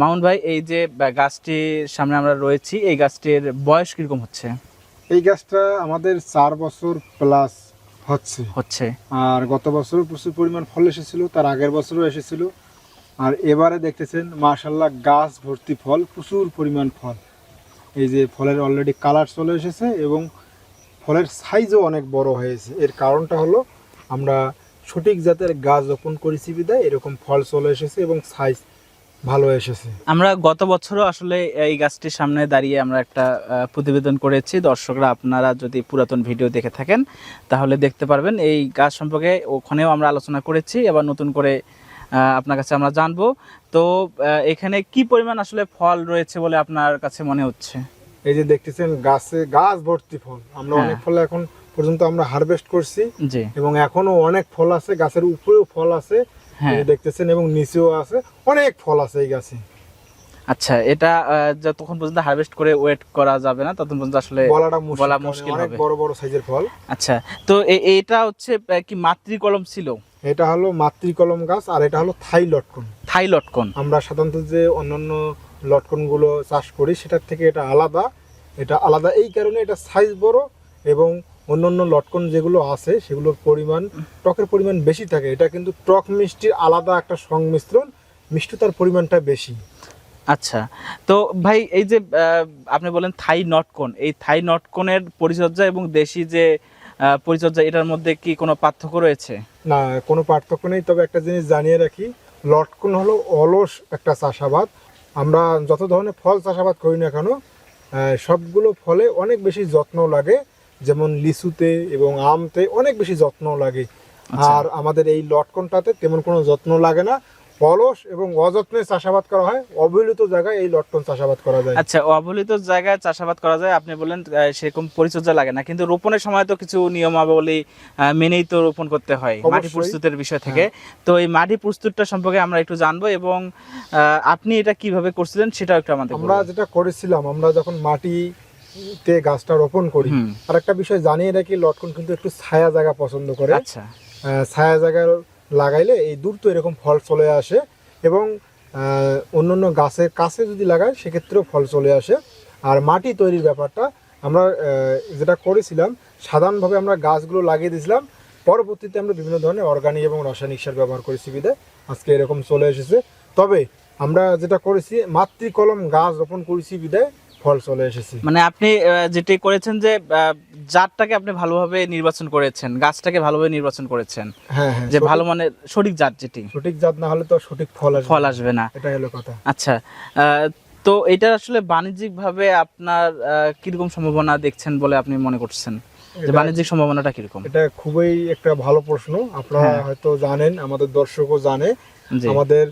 মামুন ভাই এই যে গাছটির সামনে আমরা রয়েছি এই গাছটির বয়স কীরকম হচ্ছে? এই গাছটা আমাদের চার বছর প্লাস হচ্ছে। হচ্ছে। আর গত বছরও প্রচুর পরিমাণ ফল এসেছিল তার আগের বছরও এসেছিল। আর এবারে দেখতেছেন মাশাল্লাহ গাছ ভর্তি ফল প্রচুর পরিমাণ ফল। এই যে ফলের অলরেডি কালার চলে এসেছে এবং ফলের সাইজও অনেক বড় হয়েছে। এর কারণটা হলো আমরা সঠিক জাতের গাছ রোপণ করেছি বিদায় এরকম ফল চলে এসেছে এবং সাইজ ভালো এসেছে। আমরা গত বছরও আসলে এই গাছটির সামনে দাঁড়িয়ে আমরা একটা প্রতিবেদন করেছি। দর্শকরা আপনারা যদি পুরাতন ভিডিও দেখে থাকেন তাহলে দেখতে পারবেন এই গাছ সম্পর্কে ওখানেও আমরা আলোচনা করেছি। এবার নতুন করে আপনার কাছে আমরা জানব। তো এখানে কি পরিমাণ আসলে ফল রয়েছে বলে আপনার কাছে মনে হচ্ছে? এই যে দেখতেছেন গাছে গাছ ভর্তি ফল। আমরা হ্যাঁ। অনেক ফল এখন পর্যন্ত আমরা হারভেস্ট করছি এবং এখনও অনেক ফল আছে। গাছের উপরেও ফল আছে। দেখতেছেন এবং নিচেও আছে অনেক ফল আছে এই গাছে। আচ্ছা এটা যতক্ষণ পর্যন্ত হারভেস্ট করে ওয়েট করা যাবে না ততক্ষণ পর্যন্ত আসলে বলাটা মুশকিল বলা মুশকিল হবে। বড় বড় সাইজের ফল। আচ্ছা তো এটা হচ্ছে কি মাতৃকলম ছিল? এটা হলো মাতৃকলম গাছ আর এটা হলো থাই লটকন। থাই লটকন। আমরা সাধারণত যে অন্যান্য লটকনগুলো চাষ করি সেটার থেকে এটা আলাদা। এটা আলাদা এই কারণে এটা সাইজ বড় এবং অন্যান্য লটকন যেগুলো আছে সেগুলোর পরিমাণ টকের পরিমাণ বেশি থাকে। এটা কিন্তু টক মিষ্টির আলাদা একটা সংমিশ্রণ মিষ্টতার পরিমাণটা বেশি। আচ্ছা। তো ভাই এই যে আপনি বলেন থাই নটকন এই থাই নটকনের পরিচর্যা এবং দেশি যে পরিচর্যা এটার মধ্যে কি কোনো পার্থক্য রয়েছে? না কোনো পার্থক্য নেই। তবে একটা জিনিস জানিয়ে রাখি লটকন হলো অলস একটা চাষাবাদ। আমরা যত ধরনের ফল চাষাবাদ করি না কেন সবগুলো ফলে অনেক বেশি যত্ন লাগে যেমন লিচুতে এবং আমতে অনেক বেশি যত্ন লাগে। আচ্ছা। আর আমাদের এই লটকনটাতে তেমন কোনো যত্ন লাগে না। অলস এবং অযত্নে চাষাবাদ করা হয়। অবহেলিত জায়গায় এই লটকন চাষাবাদ করা যায়। আচ্ছা অবহেলিত জায়গায় চাষাবাদ করা যায়। আপনি বলেন আহ, সেরকম পরিচর্যা লাগে না। কিন্তু রোপণের সময় তো কিছু নিয়মাবলী মেনেই তো রোপণ করতে হয় মাটি প্রস্তুতের বিষয় থেকে। তো এই মাটি প্রস্তুতটা সম্পর্কে আমরা একটু জানব এবং আপনি এটা কীভাবে করছিলেন সেটাও একটু আমাদের আমরা যেটা করেছিলাম আমরা যখন মাটিতে গাছটা রোপণ করি। আর একটা বিষয় জানিয়ে রাখি লটকন কিন্তু একটু ছায়া জায়গা পছন্দ করে। আচ্ছা। ছায়া জায়গায় লাগাইলে এই দূর তো এরকম ফল চলে আসে এবং আহ, অন্যান্য গাছের কাছে যদি লাগায় সেক্ষেত্রেও ফল চলে আসে। আর মাটি তৈরির ব্যাপারটা আমরা যেটা করেছিলাম সাধারণভাবে আমরা গাছগুলো লাগিয়ে দিয়েছিলাম। পরবর্তীতে আমরা বিভিন্ন ধরনের অর্গানিক এবং রাসায়নিক সার ব্যবহার করেছি বিধায় আজকে এরকম চলে এসেছে। তবে আমরা যেটা করেছি মাতৃকলম গাছ রোপণ করেছি বিধায় ফল চলে এসেছে। মানে আপনি যেটি করেছেন যে জাতটাকে আপনি ভালোভাবে নির্বাচন করেছেন গাছটাকে ভালোভাবে নির্বাচন করেছেন। হ্যাঁ হ্যাঁ যে ভালো মানের সঠিক জাত যেটি। সঠিক জাত না হলে তো সঠিক ফল ফল আসবে না। এটা হলো কথা। আচ্ছা তো এটা আসলে বাণিজ্যিক ভাবে আপনার কীরকম সম্ভাবনা দেখছেন বলে আপনি মনে করছেন? যে বাণিজ্যিক সম্ভাবনাটা কীরকম? এটা খুবই একটা ভালো প্রশ্ন। আপনারা হ্যাঁ। হয়তো জানেন আমাদের দর্শকও জানে। আমাদের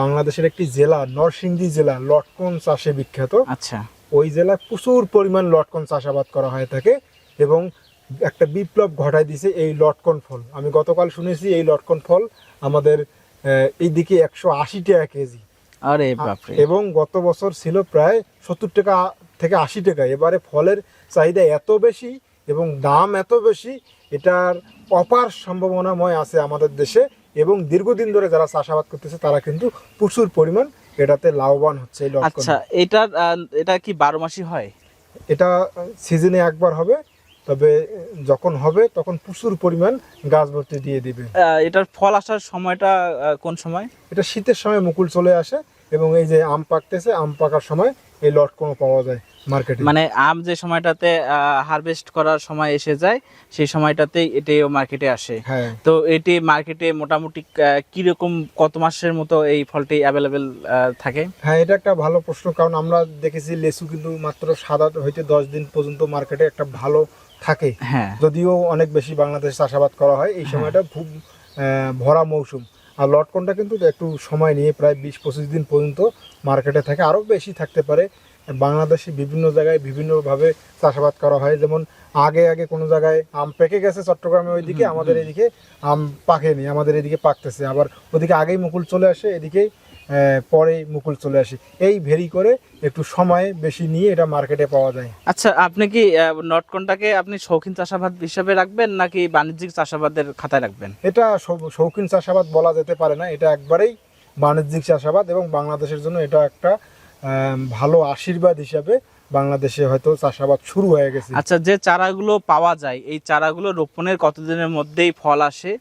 বাংলাদেশের একটি জেলা নরসিংদী জেলা লটকন চাষে বিখ্যাত। আচ্ছা। ওই জেলায় প্রচুর পরিমাণ লটকন চাষাবাদ করা হয়ে থাকে এবং একটা বিপ্লব ঘটায় দিছে এই লটকন ফল। আমি গতকাল শুনেছি এই লটকন ফল আমাদের এইদিকে একশো আশি টাকা কেজি। আরে বাপরে। এবং গত বছর ছিল প্রায় সত্তর টাকা থেকে আশি টাকা। এবারে ফলের চাহিদা এত বেশি এবং দাম এত বেশি এটার অপার সম্ভাবনাময় আছে আমাদের দেশে। এবং দীর্ঘদিন ধরে যারা চাষাবাদ করতেছে তারা কিন্তু প্রচুর পরিমাণ এটাতে লাভবান হচ্ছে আচ্ছা আহ, এটা কি বারো মাসই হয়? এটা সিজনে একবার হবে তবে যখন হবে তখন প্রচুর পরিমাণ গাছ ভর্তি দিয়ে দিবে। এটার ফল আসার সময়টা কোন সময়? এটা শীতের সময় মুকুল চলে আসে এবং এই যে আম পাকতেছে আম পাকার সময় এই লট কোনো পাওয়া যায় মার্কেটে মানে আম যে সময়টাতে হারভেস্ট করার সময় এসে যায় সেই সময়টাতেই এটিও মার্কেটে আসে। হ্যাঁ। তো এটি মার্কেটে মোটামুটি কীরকম কত মাসের মতো এই ফলটি অ্যাভেলেবেল থাকে? হ্যাঁ এটা একটা ভালো প্রশ্ন কারণ আমরা দেখেছি লেসু কিন্তু মাত্র সাত আট হইতে দশ দিন পর্যন্ত মার্কেটে একটা ভালো থাকে। হ্যাঁ। যদিও অনেক বেশি বাংলাদেশ চাষাবাদ করা হয় এই সময়টা খুব ভরা মৌসুম। আর লটকনটা কিন্তু একটু সময় নিয়ে প্রায় বিশ পঁচিশ দিন পর্যন্ত মার্কেটে থাকে। আরও বেশি থাকতে পারে। বাংলাদেশে বিভিন্ন জায়গায় বিভিন্নভাবে চাষাবাদ করা হয়। যেমন আগে আগে কোনো জায়গায় আম পেকে গেছে চট্টগ্রামে ওইদিকে আমাদের এদিকে আম পাকেনি আমাদের এদিকে পাকতেছে। আবার ওদিকে আগেই মুকুল চলে আসে এদিকে আহ, পরে মুকুল চলে আসে। এই ভেরি করে একটু সময় বেশি নিয়ে এটা মার্কেটে পাওয়া যায়। আচ্ছা আপনি কি নটকনটাকে আপনি শৌখিন চাষাবাদ হিসাবে রাখবেন নাকি বাণিজ্যিক চাষাবাদের খাতায় রাখবেন? এটা শৌখিন চাষাবাদ বলা যেতে পারে না এটা একবারেই বাণিজ্যিক চাষাবাদ এবং বাংলাদেশের জন্য এটা একটা ভালো আশীর্বাদ হিসাবে বাংলাদেশে হয়তো চাষাবাদ শুরু হয়ে গেছে। আচ্ছা যে চারাগুলো পাওয়া যায় এই চারাগুলো রোপণের কতদিনের মধ্যেই ফল আসে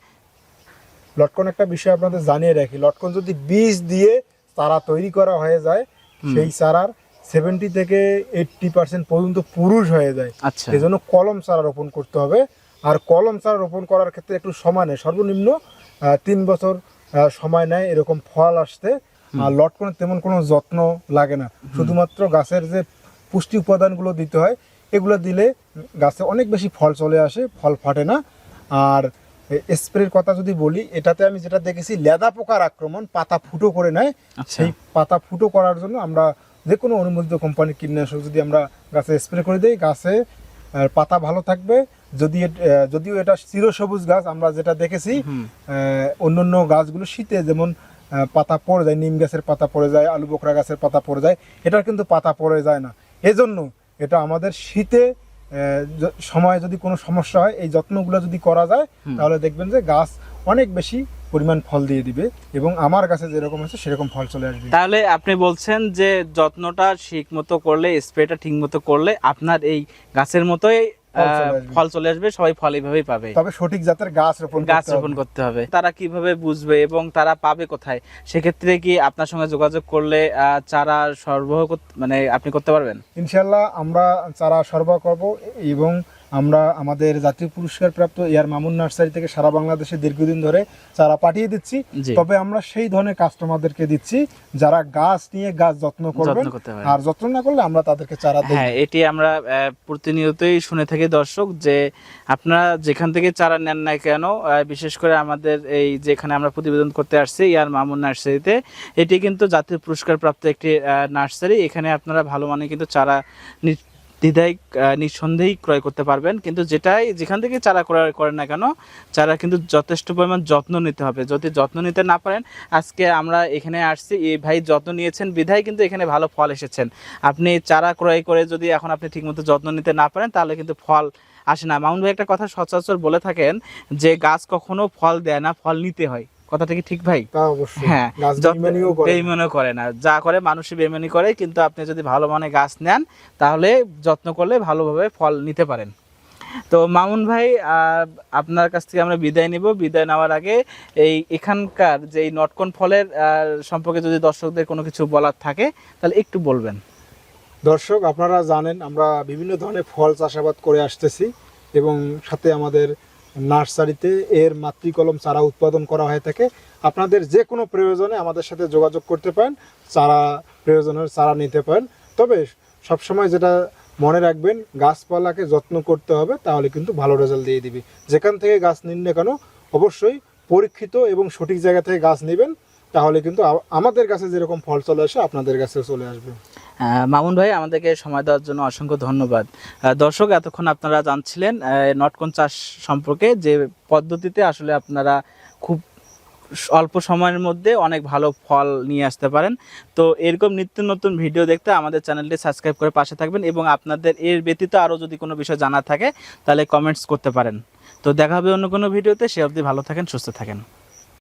লটকন একটা বিষয় আপনাদের জানিয়ে রাখি লটকন যদি বীজ দিয়ে চারা তৈরি করা হয়ে যায় সেই চারার সেভেন্টি থেকে এইটটি পার্সেন্ট পর্যন্ত পুরুষ হয়ে যায়। আচ্ছা। এই জন্য কলম চারা রোপণ করতে হবে। আর কলম চারা রোপণ করার ক্ষেত্রে একটু সময় নেয়। সর্বনিম্ন তিন বছর সময় নেয় এরকম ফল আসতে। আর লটকনের তেমন কোনো যত্ন লাগে না। শুধুমাত্র গাছের যে পুষ্টি উপাদানগুলো দিতে হয় এগুলো দিলে গাছে অনেক বেশি ফল চলে আসে ফল ফাটে না। আর স্প্রের কথা যদি বলি এটাতে আমি যেটা দেখেছি লেদা পোকার আক্রমণ পাতা ফুটো করে নেয়। আচ্ছা। সেই পাতা ফুটো করার জন্য আমরা যে কোনো অনুমোদিত কোম্পানির কীটনাশক যদি আমরা গাছে স্প্রে করে দিই গাছে পাতা ভালো থাকবে। যদি যদিও এটা চিরসবুজ গাছ আমরা যেটা দেখেছি অন্য অন্য গাছগুলো শীতে যেমন পাতা পড়ে যায় নিম গাছের পাতা পড়ে যায় আলু বোকরা গাছের পাতা পড়ে যায় এটার কিন্তু পাতা পড়ে যায় না। এজন্য এটা আমাদের শীতে সময় যদি কোনো সমস্যা হয় এই যত্নগুলো যদি করা যায় তাহলে দেখবেন যে গাছ অনেক বেশি পরিমাণ ফল দিয়ে দিবে এবং আমার কাছে যেরকম আছে সেরকম ফল চলে আসবে। তাহলে আপনি বলছেন যে যত্নটা ঠিক মতো করলে স্প্রেটা ঠিক মতো করলে আপনার এই গাছের মতোই ফল চলে আসবে। সবাই ফল এইভাবেই পাবে। তবে সঠিক জাতের গাছ রোপণ গাছ রোপণ করতে হবে। তারা কীভাবে বুঝবে এবং তারা পাবে কোথায়? সেক্ষেত্রে কি আপনার সঙ্গে যোগাযোগ করলে আহ, চারা সরবরাহ করতে- মানে আপনি করতে পারবেন? ইনশাল্লাহ আমরা চারা সরবরাহ করব এবং আমরা আমাদের জাতীয় পুরস্কার প্রাপ্ত এয়ার মামুন নার্সারি থেকে সারা বাংলাদেশে দীর্ঘদিন ধরে চারা পাঠিয়ে দিচ্ছি। তবে আমরা সেই ধরনের কাস্টমারদেরকে দিচ্ছি যারা গাছ নিয়ে গাছ যত্ন করবেন পারে আর যত্ন না করলে আমরা তাদেরকে চারা দেব হ্যাঁ এটি আমরা প্রতিনিয়তই শুনে থাকি দর্শক যে আপনারা যেখান থেকে চারা নেন না কেন বিশেষ করে আমাদের এই যেখানে আমরা প্রতিবেদন করতে আসছি ইয়ার মামুন নার্সারিতে এটি কিন্তু জাতীয় পুরস্কার প্রাপ্ত একটি নার্সারি। এখানে আপনারা ভালো মানে কিন্তু চারা নি- দ্বিধায় নিঃসন্দেহেই ক্রয় করতে পারবেন। কিন্তু যেটাই যেখান থেকে চারা ক্রয় করেন না কেন, চারা কিন্তু যথেষ্ট পরিমাণ যত্ন নিতে হবে। যদি যত্ন নিতে না পারেন, আজকে আমরা এখানে আসছি। এই ভাই যত্ন নিয়েছেন, বিধায় কিন্তু এখানে ভালো ফল এসেছেন। আপনি চারা ক্রয় করে যদি এখন আপনি ঠিকমতো যত্ন নিতে না পারেন, তাহলে কিন্তু ফল আসে না। মামুন ভাই একটা কথা সচরাচর বলে থাকেন যে, গাছ কখনো ফল দেয় না, ফল নিতে হয়। কথাটা কি ঠিক ভাই? হ্যাঁ বেইমানিও করে। না। যা করে মানুষই বেইমানি করে কিন্তু আপনি যদি ভালো মানে গাছ নেন তাহলে যত্ন করলে ভালোভাবে ফল নিতে পারেন। তো মামুন ভাই আপনার কাছ থেকে আমরা বিদায় নিব। বিদায় নেওয়ার আগে এই এখানকার যে নটকন ফলের সম্পর্কে যদি দর্শকদের কোনো কিছু বলার থাকে তাহলে একটু বলবেন। দর্শক আপনারা জানেন আমরা বিভিন্ন ধরনের ফল চাষাবাদ করে আসতেছি এবং সাথে আমাদের নার্সারিতে এর মাতৃকলম চারা উৎপাদন করা হয়ে থাকে। আপনাদের যে কোনো প্রয়োজনে আমাদের সাথে যোগাযোগ করতে পারেন, চারা প্রয়োজনের চারা নিতে পারেন। তবে সবসময় যেটা মনে রাখবেন, গাছপালাকে যত্ন করতে হবে, তাহলে কিন্তু ভালো রেজাল্ট দিয়ে দিবে। যেখান থেকে গাছ নিন না কেন, অবশ্যই পরীক্ষিত এবং সঠিক জায়গা থেকে গাছ নেবেন, তাহলে কিন্তু আমাদের কাছে যেরকম ফল চলে আসে, আপনাদের কাছেও চলে আসবে। মামুন ভাই, আমাদেরকে সময় দেওয়ার জন্য অসংখ্য ধন্যবাদ। দর্শক, এতক্ষণ আপনারা জানছিলেন নটকন চাষ সম্পর্কে যে পদ্ধতিতে আসলে আপনারা খুব অল্প সময়ের মধ্যে অনেক ভালো ফল নিয়ে আসতে পারেন। তো এরকম নিত্য নতুন ভিডিও দেখতে আমাদের চ্যানেলটি সাবস্ক্রাইব করে পাশে থাকবেন এবং আপনাদের এর ব্যতীত আরও যদি কোনো বিষয় জানা থাকে, তাহলে কমেন্টস করতে পারেন। তো দেখা হবে অন্য কোনো ভিডিওতে, সে অবধি ভালো থাকেন, সুস্থ থাকেন।